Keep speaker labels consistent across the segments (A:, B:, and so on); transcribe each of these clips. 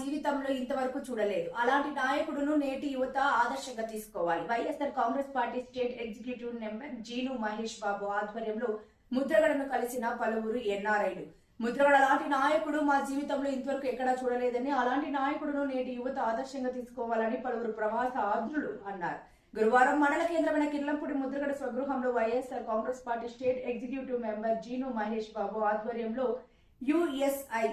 A: జీవితంలో ఇంతవరకు చూడలేదు. అలాంటి నాయకుడును నేటి యువత ఆదర్శంగా తీసుకోవాలి. YSR Congress party state executive member Jeenu Mahesh Babu ఆధ్వర్యంలో ముద్రగడను కలిసిన పలువురు ఎన్ఆర్ఐలు. ముద్రగడ అలాంటి నాయకుడు మా జీవితంలో ఇంతవరకు ఎక్కడా చూడలేదని అలాంటి నాయకుడును నేటి యువత ఆదర్శంగా తీసుకోవాలని పలువురు ప్రవాస ఆంధ్రులు అన్నారు. గురువారం మండల కేంద్రమైన Kirlampudi Mudragada స్వగృహంలో YSR Congress Party state executive member Jeenu Mahesh Babu ఆధ్వర్యంలో యుఎస్ఐ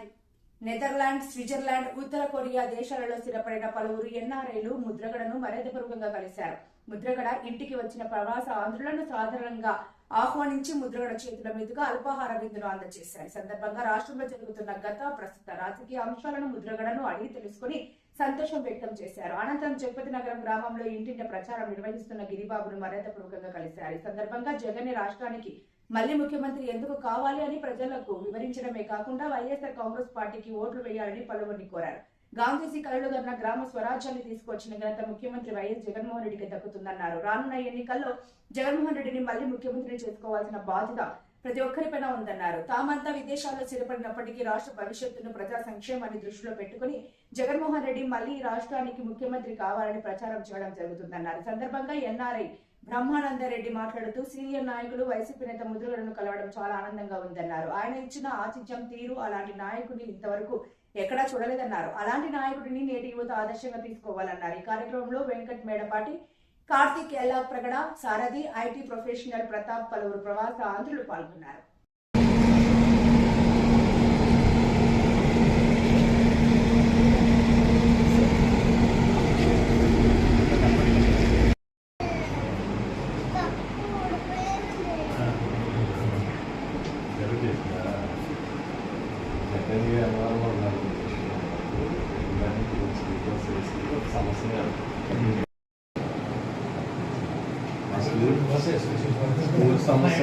A: నెదర్లాండ్ స్విట్జర్లాండ్ ఉత్తర కొరియా దేశాలలో స్థిరపడిన పలువురు ఎన్ఆర్ఐలు ముద్రగడను మర్యాదపూర్వకంగా కలిశారు. ముద్రగడ ఇంటికి వచ్చిన ప్రవాస ఆంధ్రులను సాధారణంగా ఆహ్వానించి ముద్రగడ చేతుల మీదుగా అల్పాహార విందును అందజేశారు. సందర్భంగా రాష్ట్రంలో జరుగుతున్న గత ప్రస్తుత రాజకీయ అంశాలను ముద్రగడను అడిగి తెలుసుకుని సంతోషం వ్యక్తం చేశారు. అనంతరం జగపతి నగరం గ్రామంలో ఇంటింట ప్రచారం నిర్వహిస్తున్న గిరిబాబును మర్యాదపూర్వకంగా కలిశారు. ఈ సందర్భంగా జగన్ రాష్ట్రానికి మళ్ళీ ముఖ్యమంత్రి ఎందుకు కావాలి అని ప్రజలకు వివరించడమే కాకుండా వైఎస్ఆర్ కాంగ్రెస్ పార్టీకి ఓట్లు వేయాలని పలువురిని కోరారు. గాంధీజీ కలలు గన్న గ్రామ స్వరాజ్యాన్ని తీసుకొచ్చిన ఘనత ముఖ్యమంత్రి వైఎస్ జగన్మోహన్ రెడ్డికి దక్కుతుందన్నారు. రానున్న ఎన్నికల్లో జగన్మోహన్ రెడ్డిని మళ్ళీ ముఖ్యమంత్రిని చేసుకోవాల్సిన బాధ్యత ప్రతి ఒక్కరిపైన ఉందన్నారు. తామంతా విదేశాల్లో స్థిరపడినప్పటికీ రాష్ట్ర భవిష్యత్తును ప్రజా సంక్షేమాన్ని దృష్టిలో పెట్టుకుని జగన్మోహన్ రెడ్డి మళ్ళీ ఈ రాష్ట్రానికి ముఖ్యమంత్రి కావాలని ప్రచారం చేయడం జరుగుతుందన్నారు. సందర్భంగా ఎన్ఆర్ఐ బ్రహ్మానందరెడ్డి మాట్లాడుతూ సీనియర్ నాయకులు వైసీపీ నేత ముద్రలను కలవడం చాలా ఆనందంగా ఉందన్నారు. ఆయన ఇచ్చిన ఆతిథ్యం తీరు అలాంటి నాయకుడిని ఇంతవరకు ఎక్కడా చూడలేదన్నారు. అలాంటి నాయకుడిని నేటి యువత ఆదర్శంగా తీసుకోవాలన్నారు. ఈ కార్యక్రమంలో Venkat Medapati Karthik Ellapragada Sarathi IT professional Pratap పలువురు ప్రవాస ఆంధ్రులు పాల్గొన్నారు.
B: స్కూల్ సమస్య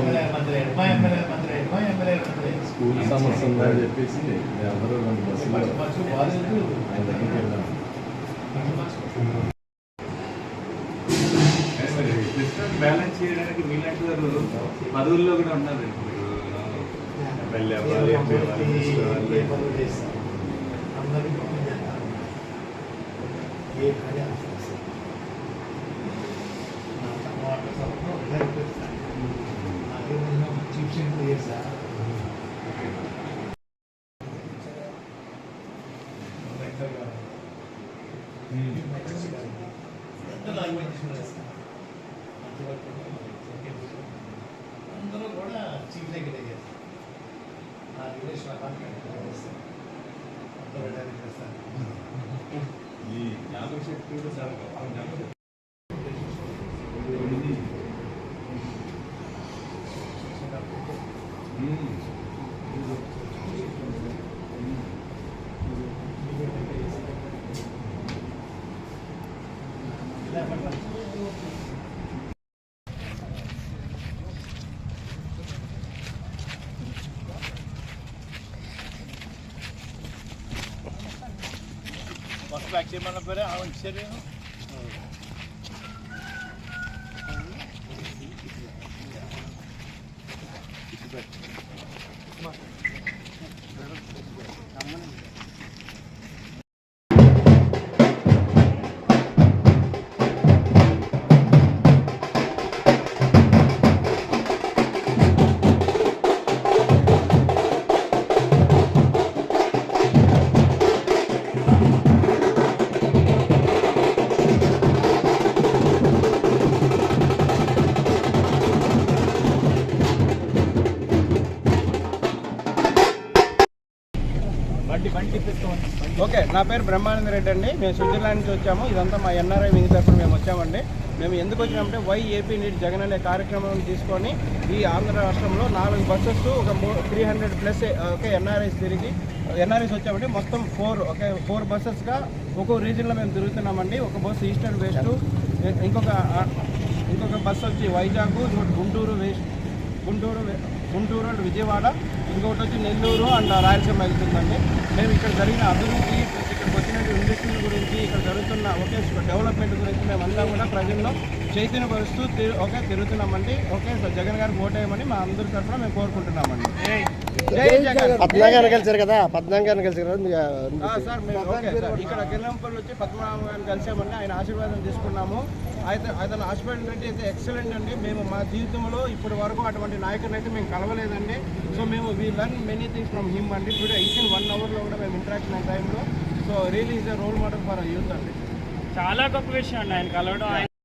B: స్కూల్ సమస్య ఉందని చెప్పేసి అందరూ రెండు బస్సులు ఆయన దగ్గరికి వెళ్ళాను
C: బ్యాలెన్స్ చేయడానికి మీలాంటి వారు పదవుల్లో కూడా ఉన్నారు ఇప్పుడు ఎమ్మెల్యే అవ్వాలి ఎంపీ అవ్వాలి ఈ జ్ఞాపక శక్తి కూడా చాలా గొప్ప జ్ఞాపక శక్తి.
D: la que semana para. Thank you.
E: Okay నా పేరు బ్రహ్మానంద రెడ్డి అండి. మేము స్విట్జర్లాండ్ నుంచి వచ్చాము. ఇదంతా మా ఎన్ఆర్ఐ వింగ్ తరఫున మేము వచ్చామండి. మేము ఎందుకు వచ్చినామంటే వై ఏపీ నీట్ జగన్ అనే కార్యక్రమం తీసుకొని ఈ ఆంధ్ర రాష్ట్రంలో నాలుగు బస్సెస్ ఒక three hundred plus okay NRIs తిరిగి ఎన్ఆర్ఐస్ వచ్చామండి. మొత్తం ఫోర్ ఓకే ఫోర్ బస్సెస్గా ఒక్కో రీజన్లో మేము తిరుగుతున్నామండి. ఒక బస్సు ఈస్ట్ అండ్ వెస్ట్ ఇంకొక ఇంకొక బస్సు వచ్చి వైజాగ్ ఇంకోటి గుంటూరు వెస్ట్ గుంటూరు గుంటూరు అండ్ విజయవాడ. ఇంకొకటి వచ్చి నెల్లూరు అండ్ రాయలసీమ వెళ్తుందండి. మేము ఇక్కడ జరిగిన అభివృద్ధి ప్లస్ ఇక్కడికి వచ్చి జరుగుతున్న ఇండస్ట్రీల గురించి ఇక్కడ జరుగుతున్న ఒకే డెవలప్మెంట్ గురించి మేమంతా కూడా ప్రజల్లో చైతన్యపరుస్తూ ఓకే తిరుగుతున్నామండి. ఓకే సో జగన్ గారికి ఓటేయమని మా అందరి తరఫున మేము కోరుకుంటున్నామండి. జై జగన్.
F: పద్నాగాన్ని కలిసారు కదా? కలిసారు కదా? మీరు
E: ఆ, సార్ మేము ఓకే సార్. ఇక్కడ కిరణంపల్లి వచ్చి పద్మనాభం గారిని కలిసామండి ఆయన ఆశీర్వాదం తీసుకున్నాము. అయితే అతను హాస్పిటల్ అంటే అయితే ఎక్సలెంట్ అండి. మేము మా జీవితంలో ఇప్పటి వరకు అటువంటి నాయకుడిని అయితే మేము కలవలేదండి. సో మేము we learn many things from him అండి. టుడే ఇన్ వన్ అవర్లో కూడా మేము ఇంటరాక్షన్ అయిన టైంలో so real is the role model for youth అండి
G: చాలా గొప్ప విషయం అండి. ఆయన కలవడం